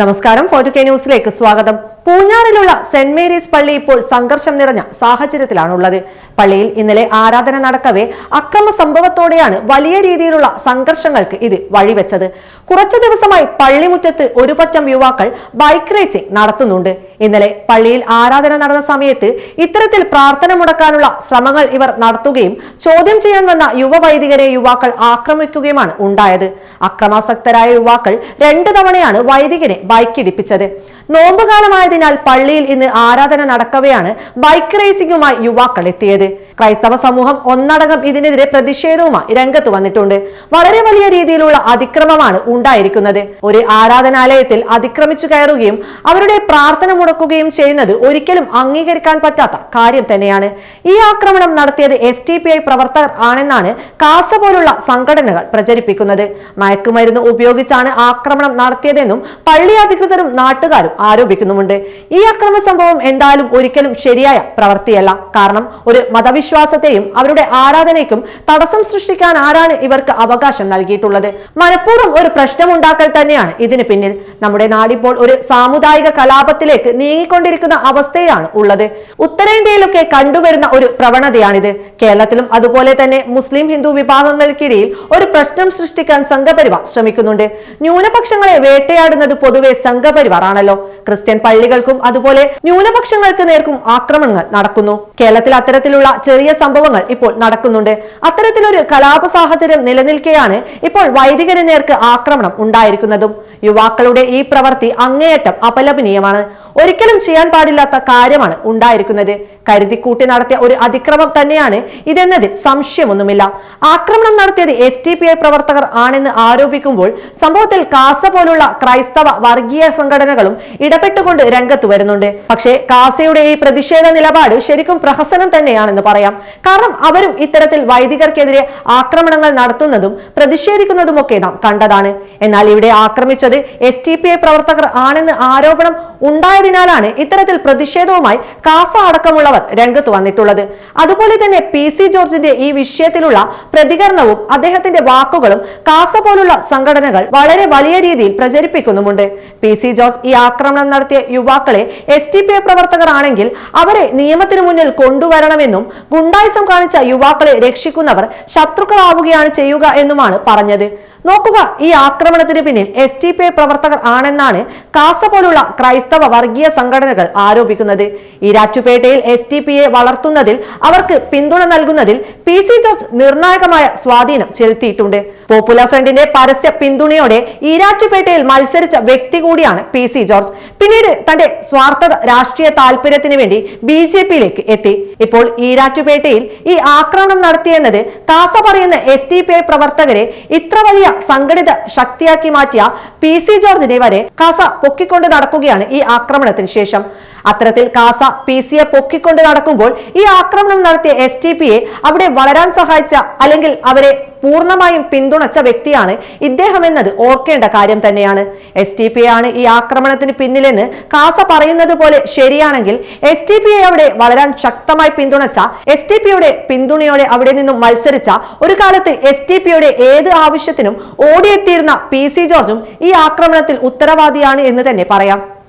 നമസ്കാരം. ഫോർട്ടു കെ ന്യൂസിലേക്ക് സ്വാഗതം. പൂഞ്ഞാറിലുള്ള സെന്റ് മേരീസ് പള്ളി ഇപ്പോൾ സംഘർഷം നിറഞ്ഞ സാഹചര്യത്തിലാണുള്ളത്. പള്ളിയിൽ ഇന്നലെ ആരാധന നടക്കവേ അക്രമ സംഭവത്തോടെയാണ് വലിയ രീതിയിലുള്ള സംഘർഷങ്ങൾക്ക് ഇത് വഴിവെച്ചത്. കുറച്ചു ദിവസമായി പള്ളിമുറ്റത്ത് ഒരു പറ്റം യുവാക്കൾ ബൈക്ക് റേസിംഗ് നടത്തുന്നുണ്ട്. ഇന്നലെ പള്ളിയിൽ ആരാധന നടന്ന സമയത്ത് ഇത്തരത്തിൽ പ്രാർത്ഥന മുടക്കാനുള്ള ശ്രമങ്ങൾ ഇവർ നടത്തുകയും ചോദ്യം ചെയ്യാൻ വന്ന യുവവൈദികരെ യുവാക്കൾ ആക്രമിക്കുകയുമാണ് ഉണ്ടായത്. അക്രമാസക്തരായ യുവാക്കൾ രണ്ടു തവണയാണ് വൈദികനെ ബൈക്കിടിപ്പിച്ചത്. നോമ്പുകാലമായതിനാൽ പള്ളിയിൽ ഇന്ന് ആരാധന നടക്കവെയാണ് ബൈക്ക് റേസിംഗുമായി യുവാക്കൾ എത്തിയത്. ക്രൈസ്തവ സമൂഹം ഒന്നടങ്കം ഇതിനെതിരെ പ്രതിഷേധവുമായി രംഗത്ത് വന്നിട്ടുണ്ട്. വളരെ വലിയ രീതിയിലുള്ള അതിക്രമമാണ് ഉണ്ടായിരിക്കുന്നത്. ഒരു ആരാധനാലയത്തിൽ അതിക്രമിച്ചു കയറുകയും അവരുടെ പ്രാർത്ഥന മുടക്കുകയും ചെയ്യുന്നത് ഒരിക്കലും അംഗീകരിക്കാൻ പറ്റാത്ത കാര്യം തന്നെയാണ്. ഈ ആക്രമണം നടത്തിയത് എസ് ടി പി ഐ പ്രവർത്തകർ ആണെന്നാണ് കാസ പോലുള്ള സംഘടനകൾ പ്രചരിപ്പിക്കുന്നത്. മയക്കുമരുന്ന് ഉപയോഗിച്ചാണ് ആക്രമണം നടത്തിയതെന്നും പള്ളി അധികൃതരും നാട്ടുകാരും ആരോപിക്കുന്നുമുണ്ട്. ഈ അക്രമ സംഭവം എന്തായാലും ഒരിക്കലും ശരിയായ പ്രവൃത്തിയല്ല. കാരണം ഒരു മതവിശ്വാസത്തെയും അവരുടെ ആരാധനയ്ക്കും തടസ്സം സൃഷ്ടിക്കാൻ ആരാണ് ഇവർക്ക് അവകാശം നൽകിയിട്ടുള്ളത്? മനഃപൂർവം ഒരു പ്രശ്നമുണ്ടാക്കൽ തന്നെയാണ് ഇതിന് പിന്നിൽ. നമ്മുടെ നാടിപ്പോൾ ഒരു സാമുദായിക കലാപത്തിലേക്ക് നീങ്ങിക്കൊണ്ടിരിക്കുന്ന അവസ്ഥയാണ് ഉള്ളത്. ഉത്തരേന്ത്യയിലൊക്കെ കണ്ടുവരുന്ന ഒരു പ്രവണതയാണിത്. കേരളത്തിലും അതുപോലെ തന്നെ മുസ്ലിം ഹിന്ദു വിഭാഗങ്ങൾക്കിടയിൽ ഒരു പ്രശ്നം സൃഷ്ടിക്കാൻ സംഘപരിവാർ ശ്രമിക്കുന്നുണ്ട്. ന്യൂനപക്ഷങ്ങളെ വേട്ടയാടുന്നത് പൊതുവെ സംഘപരിവാർ ആണല്ലോ ക്രിസ്ത്യൻ പള്ളികൾക്കും അതുപോലെ ന്യൂനപക്ഷങ്ങൾക്ക് നേർക്കും ആക്രമണങ്ങൾ നടക്കുന്നു. കേരളത്തിൽ അത്തരത്തിലുള്ള ചെറിയ സംഭവങ്ങൾ ഇപ്പോൾ നടക്കുന്നുണ്ട്. അത്തരത്തിലൊരു കലാപ സാഹചര്യം നിലനിൽക്കെയാണ് ഇപ്പോൾ വൈദികരെ നേർക്ക് ആക്രമണം ഉണ്ടായിരിക്കുന്നതും. യുവാക്കളുടെ ഈ പ്രവൃത്തി അങ്ങേയറ്റം അപലപനീയമാണ്. ഒരിക്കലും ചെയ്യാൻ പാടില്ലാത്ത കാര്യമാണ് ഉണ്ടായിരിക്കുന്നത്. കരുതിക്കൂട്ടി നടത്തിയ ഒരു അതിക്രമം തന്നെയാണ് ഇതെന്നതിൽ സംശയമൊന്നുമില്ല. ആക്രമണം നടത്തിയത് എസ് ടി പി ഐ പ്രവർത്തകർ ആണെന്ന് ആരോപിക്കുമ്പോൾ സംഭവത്തിൽ കാസ പോലുള്ള ക്രൈസ്തവ വർഗീയ സംഘടനകളും ഇടപെട്ടുകൊണ്ട് രംഗത്ത് വരുന്നുണ്ട്. പക്ഷേ കാസയുടെ ഈ പ്രതിഷേധ നിലപാട് ശരിക്കും പ്രഹസനം തന്നെയാണെന്ന് പറയാം. കാരണം അവരും ഇത്തരത്തിൽ വൈദികർക്കെതിരെ ആക്രമണങ്ങൾ നടത്തുന്നതും പ്രതിഷേധിക്കുന്നതുമൊക്കെ നാം കണ്ടതാണ്. എന്നാൽ ഇവിടെ ആക്രമിച്ചത് എസ് ടി പി ഐ പ്രവർത്തകർ ആണെന്ന് ആരോപണം ഉണ്ടായതിനാലാണ് ഇത്തരത്തിൽ പ്രതിഷേധവുമായി കാസ അടക്കമുള്ളവർ രംഗത്ത് വന്നിട്ടുള്ളത്. അതുപോലെ തന്നെ പി സി ജോർജിന്റെ ഈ വിഷയത്തിലുള്ള പ്രതികരണവും അദ്ദേഹത്തിന്റെ വാക്കുകളും കാസ പോലുള്ള സംഘടനകൾ വളരെ വലിയ രീതിയിൽ പ്രചരിപ്പിക്കുന്നുമുണ്ട്. പി സി ജോർജ് ഈ ആക്രമണം നടത്തിയ യുവാക്കളെ എസ് ടി പി പ്രവർത്തകർ ആണെങ്കിൽ അവരെ നിയമത്തിനു മുന്നിൽ കൊണ്ടുവരണമെന്നും ഗുണ്ടായിസം കാണിച്ച യുവാക്കളെ രക്ഷിക്കുന്നവർ ശത്രുക്കളാവുകയാണ് ചെയ്യുക എന്നുമാണ് പറഞ്ഞത്. നോക്കുക ഈ ആക്രമണത്തിന് പിന്നിൽ എസ് ടി പി ഐ പ്രവർത്തകർ ആണെന്നാണ് കാസ പോലുള്ള ക്രൈസ്തവ വർഗീയ സംഘടനകൾ ആരോപിക്കുന്നത്. ഈരാറ്റുപേട്ടയിൽ എസ് ടി പി ഐ വളർത്തുന്നതിൽ അവർക്ക് പിന്തുണ നൽകുന്നതിൽ പി സി ജോർജ് നിർണായകമായ സ്വാധീനം ചെലുത്തിയിട്ടുണ്ട്. പോപ്പുലർ ഫ്രണ്ടിന്റെ പരസ്യ പിന്തുണയോടെ ഈരാറ്റുപേട്ടയിൽ മത്സരിച്ച വ്യക്തി കൂടിയാണ് പി സി ജോർജ് പിന്നീട് തന്റെ സ്വാർത്ഥ രാഷ്ട്രീയ താല്പര്യത്തിന് വേണ്ടി ബി ജെ പിയിലേക്ക് എത്തി. ഇപ്പോൾ ഈരാറ്റുപേട്ടയിൽ ഈ ആക്രമണം നടത്തിയെന്നത് കാസ പറയുന്ന എസ് ടി പി ഐ പ്രവർത്തകരെ ഇത്ര വലിയ സംഘടിത ശക്തിയാക്കി മാറ്റിയ പി സി ജോർജിനെ വരെ കസ പൊക്കിക്കൊണ്ട് നടക്കുകയാണ് ഈ ആക്രമണത്തിന് ശേഷം. അത്തരത്തിൽ കാസ പി സിയെ പൊക്കിക്കൊണ്ട് നടക്കുമ്പോൾ ഈ ആക്രമണം നടത്തിയ എസ് ടി പിയെ അവിടെ വളരാൻ സഹായിച്ച അല്ലെങ്കിൽ അവരെ പൂർണമായും പിന്തുണച്ച വ്യക്തിയാണ് ഇദ്ദേഹം എന്നത് ഓർക്കേണ്ട കാര്യം തന്നെയാണ്. എസ് ടി പി ആണ് ഈ ആക്രമണത്തിന് പിന്നിലെന്ന് കാസ പറയുന്നത് പോലെ ശരിയാണെങ്കിൽ എസ് ടി പി അവിടെ വളരാൻ ശക്തമായി പിന്തുണച്ച എസ് ടി പിയുടെ പിന്തുണയോടെ അവിടെ നിന്നും മത്സരിച്ച ഒരു കാലത്ത് എസ് ടി പിയുടെ ഏത് ആവശ്യത്തിനും ഓടിയെത്തിയിരുന്ന പി സി ജോർജും ഈ ആക്രമണത്തിൽ ഉത്തരവാദിയാണ് എന്ന് തന്നെ പറയാം.